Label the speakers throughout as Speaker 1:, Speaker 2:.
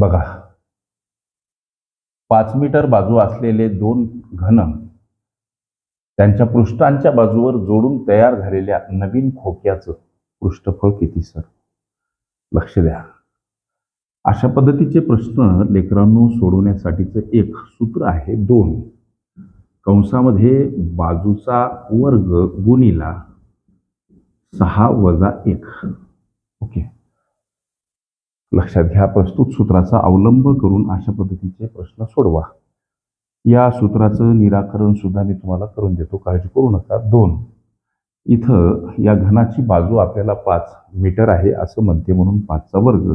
Speaker 1: बघा. पाच मीटर बाजू असलेले दोन घन त्यांच्या पृष्ठांच्या बाजूवर जोडून तयार झालेल्या नवीन खोक्याचं पृष्ठफळ किती सर? लक्ष द्या. अशा पद्धतीचे प्रश्न लेकरांनो सोडवण्यासाठीचं एक सूत्र आहे दोन. कंसामध्ये बाजूचा वर्ग गुणीला सहा वजा एक. ओके. लक्षात घ्या प्रस्तुत सूत्राचा अवलंब करून अशा पद्धतीचे प्रश्न सोडवा. या सूत्राचं निराकरण सुद्धा मी तुम्हाला करून देतो. काळजी करू नका. दोन इथं या घनाची बाजू आपल्याला पाच मीटर आहे असं म्हणते म्हणून पाचचा वर्ग.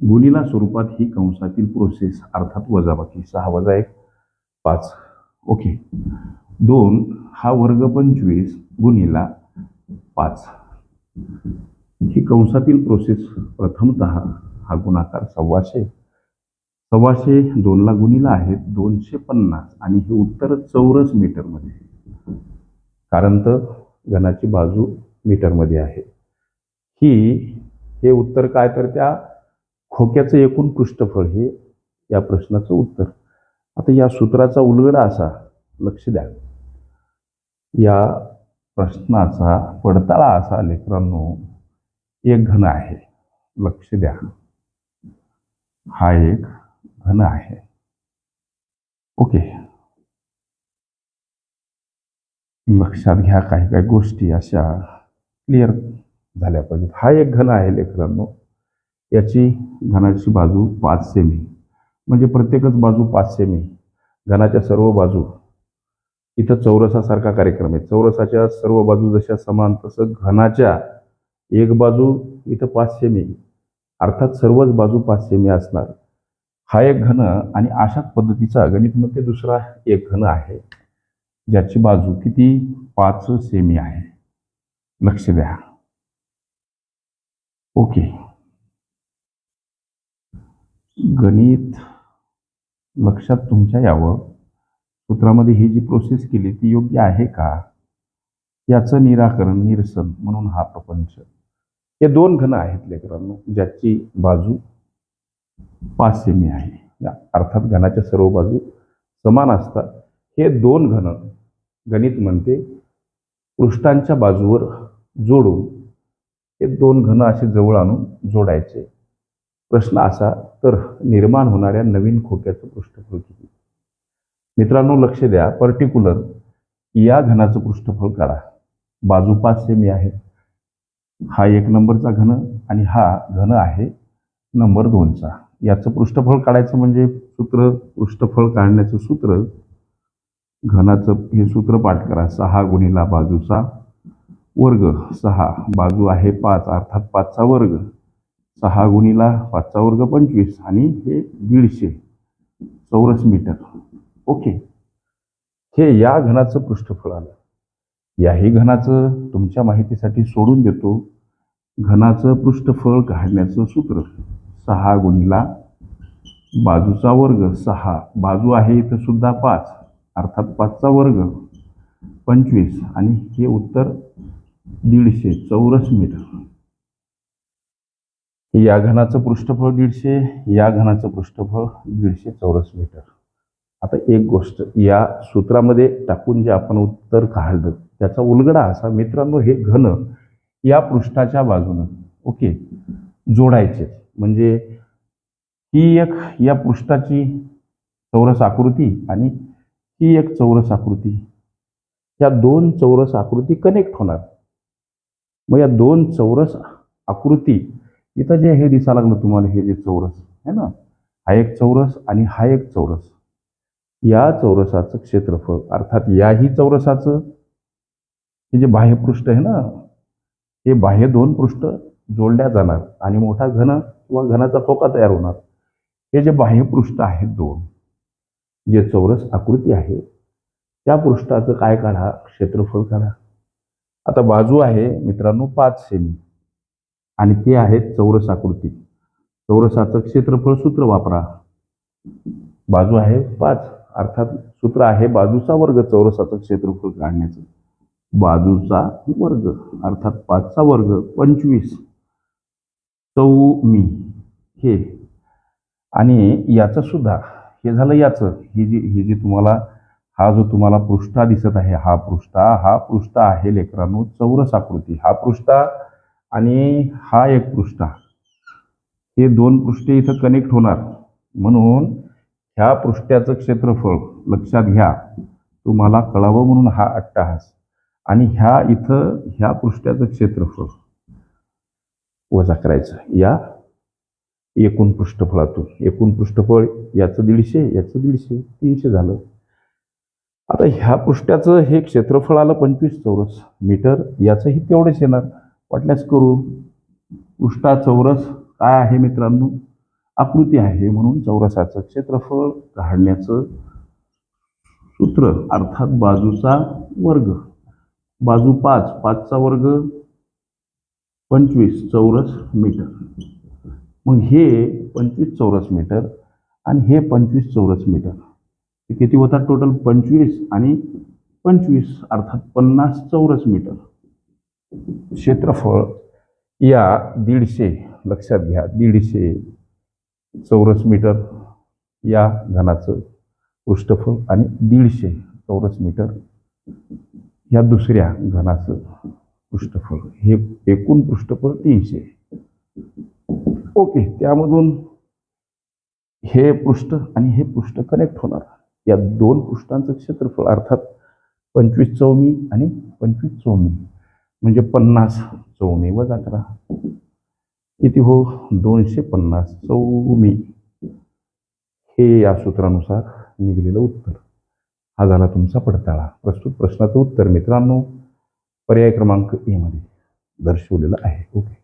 Speaker 1: गुणीला स्वरूपात ही कंसातील प्रोसेस अर्थात वजाबाकी. सहा वजा एक पाच. ओके. दोन हा वर्ग पंचवीस गुणीला पाच. ही कंसातील प्रोसेस प्रथमत हा गुणाकार सव्वाशे सव्वाशे दोनला गुणीला आहेत दोनशे पन्नास आणि हे उत्तर चौरस मीटरमध्ये कारण तर घनाची बाजू मीटरमध्ये आहे. ही हे उत्तर काय तर त्या खोक्याचं एकूण पृष्ठफळ हे या प्रश्नाचं उत्तर. आता या सूत्राचा उलगडा असा लक्ष द्या. या प्रश्नाचा पडताळा असा लेकरांनो एक घन आहे. लक्ष द्या. हा एक घन आहे. ओके. लक्षात घ्या काही काही गोष्टी अशा क्लिअर झाल्या पाहिजेत. हा एक घन आहे लेकरांनो. याची घनाची बाजू पाच सेमी म्हणजे प्रत्येकच बाजू पाच सेमी घनाच्या सर्व बाजू. इथं चौरसासारखा कार्यक्रम आहे. चौरसाच्या सर्व बाजू जशा समान तसं घनाच्या एक बाजू इथं पाच सेमी अर्थात सर्वच बाजू पाच सेमी असणार. हा एक घन आणि अशाच पद्धतीचा गणितमध्ये दुसरा एक घन आहे. ज्याची बाजू किती? पाच सेमी आहे. लक्ष द्या. ओके. गणित लक्षात तुमच्या यावं. सूत्रामध्ये ही जी प्रोसेस केली ती योग्य आहे का? याचं निराकरण निरसन म्हणून हा प्रपंच. हे दोन घन आहेत लेकरांनो ज्याची बाजू पाच सेमी आहे. या अर्थात घनाच्या सर्व बाजू समान असतात. हे दोन घन गणित म्हणते पृष्ठांच्या बाजूवर जोडून हे दोन घन असे जवळ आणून जोडायचे. प्रश्न असा तर निर्माण होणाऱ्या नवीन खोक्याचं पृष्ठफळ किती? मित्रांनो लक्ष द्या पर्टिक्युलर या घनाचं पृष्ठफळ काढा. बाजू पाच सेमी आहेत हा एक नंबरचा घन आणि हा घन आहे नंबर दोनचा. याचं पृष्ठफळ काढायचं म्हणजे सूत्र पृष्ठफळ काढण्याचं सूत्र घनाचं हे सूत्र पाठ करा. सहा गुणिला बाजूचा वर्ग. सहा बाजू आहे पाच अर्थात पाचचा वर्ग. सहा गुणिला पाचचा वर्ग पंचवीस आणि हे दीडशे चौरस मीटर. ओके. हे या घनाचं पृष्ठफळ आलं. याही घनाचं तुमच्या माहितीसाठी सोडून देतो. घनाचं पृष्ठफळ काढण्याचं सूत्र. सहा गुणिला बाजूचा वर्ग सहा. बाजू आहे इथं सुद्धा पाच. अर्थात पाचचा वर्ग. पंचवीस. आणि हे उत्तर दीडशे चौरस मीटर. या घनाचं पृष्ठफळ दीडशे या घनाचं पृष्ठफळ दीडशे चौरस मीटर. आता एक गोष्ट. या सूत्रामध्ये टाकून जे आपण उत्तर काढलं त्याचा उलगडा असा. मित्रांनो हे घन या पृष्ठाच्या बाजूनं ओके जोडायचे. म्हणजे ही एक या पृष्ठाची चौरस आकृती आणि ही एक चौरस आकृती. या दोन चौरस आकृती कनेक्ट होणार. मग या दोन चौरस आकृती इथं जे हे दिसा लागलं तुम्हाला हे जे चौरस है ना? हा एक चौरस आणि हा एक चौरस. या चौरसाचं क्षेत्रफळ अर्थात याही चौरसाचं हे जे बाह्यपृष्ठ आहे ना हे बाह्य दोन पृष्ठ जोडल्या जाणार आणि मोठा घन किंवा घनाचा ठोका तयार होणार. हे जे बाह्यपृष्ठ आहेत दोन जे चौरस आकृती आहे त्या पृष्ठाचं काय काढा? क्षेत्रफळ काढा. आता बाजू आहे मित्रांनो पाच सेमी आणि ते आहेत चौरस आकृती. चौरसाचं क्षेत्रफळ सूत्र वापरा. बाजू आहे पाच अर्थात सूत्र आहे बाजूचा वर्ग चौरसाचं क्षेत्रफळ काढण्याचं. बाजूचा वर्ग अर्थात पाचचा वर्ग पंचवीस. चौमी हे. आणि याचं सुद्धा हे झालं याचं. ही जी ही जी तुम्हाला हा जो तुम्हाला पृष्ठा दिसत आहे हा पृष्ठा हा पृष्ठा आहे लेकरांनो चौरस आकृती. हा पृष्ठा आणि हा एक पृष्ठा. हे दोन पृष्ठे इथं कनेक्ट होणार. म्हणून ह्या पृष्ठाचं क्षेत्रफळ लक्षात घ्या. तुम्हाला कळावं म्हणून हा अट्टाहास. आणि ह्या इथं ह्या पृष्ठाचं क्षेत्रफळ वजा करायचं. या एकूण पृष्ठफळातून. एकूण पृष्ठफळ याचं दीडशे याचं दीडशे तीनशे झालं. आता ह्या पृष्ठाचं हे क्षेत्रफळ आलं पंचवीस चौरस मीटर. याचंही तेवढंच येणार. वाटल्यास करू पृष्ठा चौरस काय आहे मित्रांनो? आकृती आहे म्हणून चौरसाचं क्षेत्रफळ काढण्याचं सूत्र अर्थात बाजूचा वर्ग. बाजू पाच पाचचा वर्ग पंचवीस चौरस मीटर. मग हे पंचवीस चौरस मीटर आणि हे पंचवीस चौरस मीटर. हे किती होतात टोटल पंचवीस आणि पंचवीस अर्थात पन्नास चौरस मीटर. क्षेत्रफळ या दीडशे लक्षात घ्या दीडशे चौरस मीटर या घनाचं पृष्ठफळ आणि दीडशे चौरस मीटर या दुसऱ्या घनाचं पृष्ठफळ. हे एकूण पृष्ठफळ तीनशे ओके त्यामधून हे पृष्ठ आणि हे पृष्ठ कनेक्ट होणार. या दोन पृष्ठांचं क्षेत्रफळ अर्थात पंचवीस चौमी आणि पंचवीस चौमी म्हणजे पन्नास चौमी वजा करा किती हो? दोनशे पन्नास चौमी. हे या सूत्रानुसार निघलेलं उत्तर. हा झाला तुमचा पडताळा. प्रस्तुत प्रश्नाचं उत्तर मित्रांनो पर्याय क्रमांक एमध्ये दर्शवलेला दर्शवलेलं आहे. ओके.